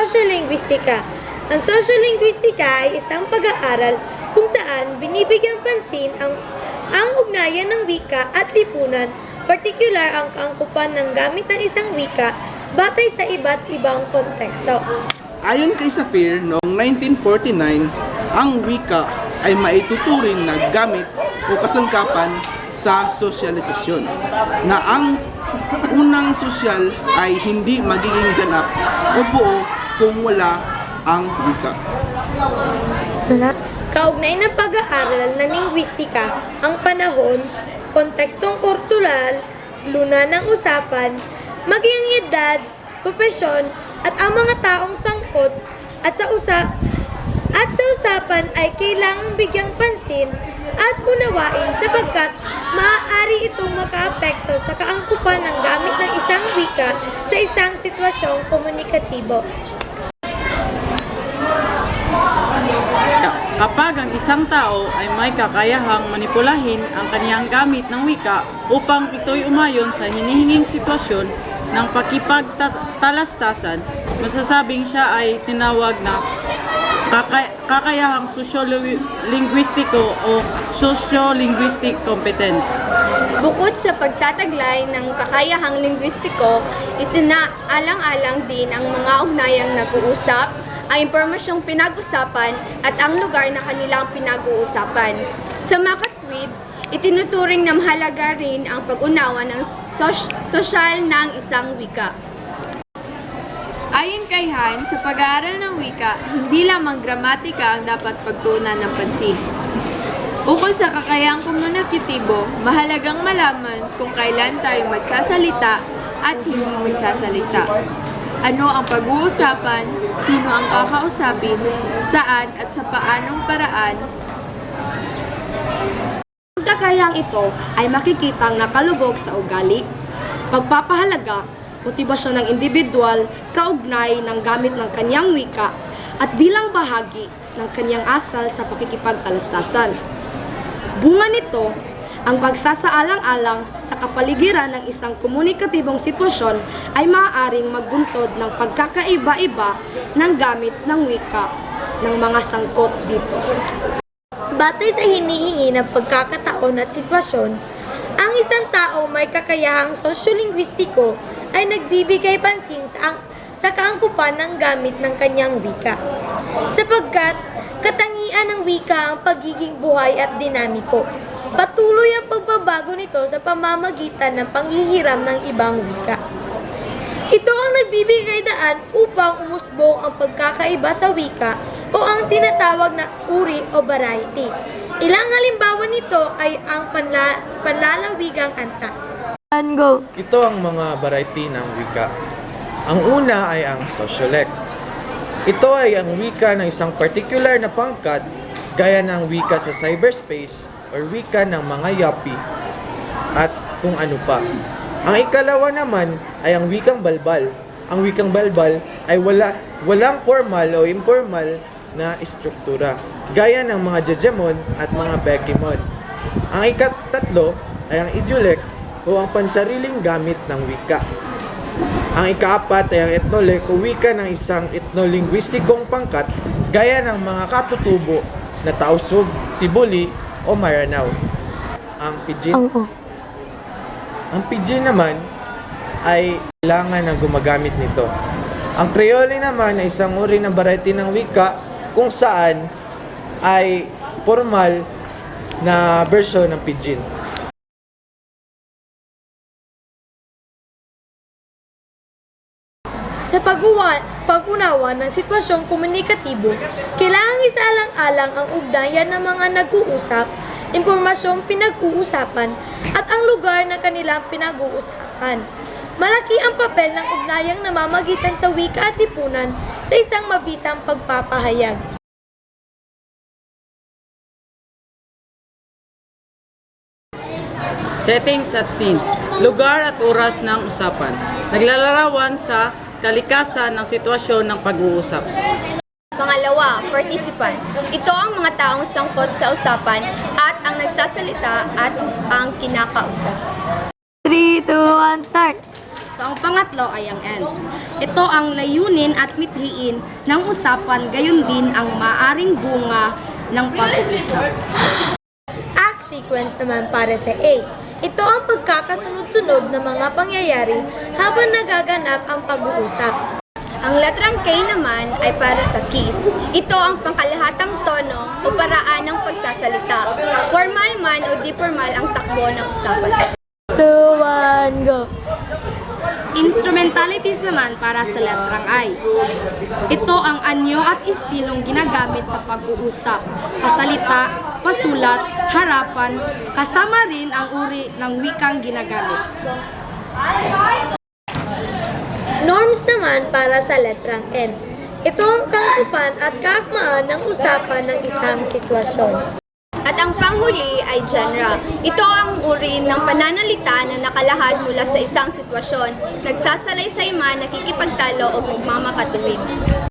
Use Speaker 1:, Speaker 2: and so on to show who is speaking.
Speaker 1: Sociolinguistika. Ang sociolinguistika ay isang pag-aaral kung saan binibigyang pansin ang ang ugnayan ng wika at lipunan, partikular ang kaangkupan ng gamit ng isang wika batay sa iba't ibang konteksto.
Speaker 2: Ayon kay Sapir, noong 1949, ang wika ay maituturing na gamit o kasangkapan sa sosyalisasyon na ang unang sosyal ay hindi magiging ganap o buo kung wala ang wika.
Speaker 1: Kaugnay ng pag-aaral ng lingwistika, ang panahon, kontekstong kultural, luna ng usapan, maging edad, propesyon, at ang mga taong sangkot at sa usa at sa usapan ay kailangang bigyang pansin at unawain sapagkat maaari itong makaapekto sa kaangkupan ng gamit ng isang wika sa isang sitwasyong komunikatibo.
Speaker 3: Kapag ang isang tao ay may kakayahang manipulahin ang kaniyang gamit ng wika upang ito'y umayon sa hinihinging sitwasyon ng pakipagtalastasan, masasabing siya ay tinawag na kaka- kakayahang socio-linguistiko o socio-linguistic competence.
Speaker 4: Bukod sa pagtataglay ng kakayahang linguistiko, isinaalang-alang din ang mga ugnayang nag-uusap, ang impormasyong pinag-usapan at ang lugar na kanilang pinag-uusapan. Sa makatwid, itinuturing na mahalaga rin ang pag-unawa ng sos- sosyal ng isang wika.
Speaker 5: Ayon kay Han, sa pag-aaral ng wika, hindi lamang gramatika ang dapat pagtuunan ng pansin. Ukol sa kakayahang komunikatibo, mahalagang malaman kung kailan tayo magsasalita at hindi magsasalita. Ano ang pag-uusapan, sino ang kakausapin, saan at sa paanong paraan?
Speaker 4: Ang kakayahang ito ay makikitang nakalubog sa ugali, pagpapahalaga, motibasyon ng individual, kaugnay ng gamit ng kanyang wika, at bilang bahagi ng kanyang asal sa pakikipagtalastasan. Bunga nito, ang pagsasaalang-alang sa kapaligiran ng isang komunikatibong sitwasyon ay maaaring magbunsod ng pagkakaiba-iba ng gamit ng wika ng mga sangkot dito.
Speaker 1: Batay sa hinihingi ng pagkakataon at sitwasyon, ang isang tao may kakayahang sosyolinguistiko ay nagbibigay pansin sa, ang, sa kaangkupan ng gamit ng kanyang wika. Sapagkat katangian ng wika ang pagiging buhay at dinamiko. Patuloy ang pagbabago nito sa pamamagitan ng panghihiram ng ibang wika. Ito ang nagbibigay daan upang umusbong ang pagkakaiba sa wika o ang tinatawag na uri o variety. Ilang halimbawa nito ay ang panla- panlalawigang antas. And go!
Speaker 6: Ito ang mga variety ng wika. Ang una ay ang sociolect. Ito ay ang wika ng isang particular na pangkat gaya ng wika sa cyberspace or wika ng mga yapi at kung ano pa. Ang ikalawa naman ay ang wikang balbal. Ang wikang balbal ay wala, walang formal o informal na istruktura, gaya ng mga Jejemon at mga Bekimon. Ang ikatatlo ay ang idiolect o ang pansariling gamit ng wika. Ang ikaapat ay ang etnolek o wika ng isang etnolinguistikong pangkat gaya ng mga katutubo na Tausug, Tibuli o Maranao. Ang pidgin, ang pidgin naman ay kailangan na gumagamit nito. Ang Creole naman ay isang uri ng variety ng wika kung saan ay formal na version ng pidgin.
Speaker 1: Sa pag-uwa, pag-unawa ng sitwasyong komunikatibo, kailangang isaalang-alang ang ugnayan ng mga nag-uusap, impormasyong pinag-uusapan, at ang lugar na kanilang pinag-uusapan. Malaki ang papel ng ugnayang namamagitan sa wika at lipunan sa isang mabisang pagpapahayag.
Speaker 3: Settings at scene. Lugar at oras ng usapan. Naglalarawan sa kalikasan ng sitwasyon ng pag-uusap.
Speaker 4: Pangalawa, participants. Ito ang mga taong sangkot sa usapan at ang nagsasalita at ang kinakausap.
Speaker 1: 3, 2, 1, start!
Speaker 4: So ang pangatlo ay ang ends. Ito ang layunin at mithiin ng usapan gayon din ang maaring bunga ng pag-uusap.
Speaker 1: Act sequence naman para sa A. Ito ang pagkakasunod-sunod ng mga pangyayari habang nagaganap ang pag-uusap.
Speaker 7: Ang letrang K naman ay para sa kiss. Ito ang pangkalahatang tono o paraan ng pagsasalita. Formal man o di formal ang takbo ng usapan.
Speaker 1: Two, one, go!
Speaker 4: Instrumentalities naman para sa letrang I. Ito ang anyo at istilong ginagamit sa pag-uusap, pasalita, pasulat, harapan, kasama rin ang uri ng wikang ginagamit.
Speaker 1: Norms naman para sa letrang N. Ito ang kangkupan at kaakmaan ng usapan ng isang sitwasyon.
Speaker 7: At ang panghuli ay genre. Ito ang uri ng pananalita na nakalahad mula sa isang sitwasyon, nagsasalaysay man, nakikipagtalo o magmamakatuwid.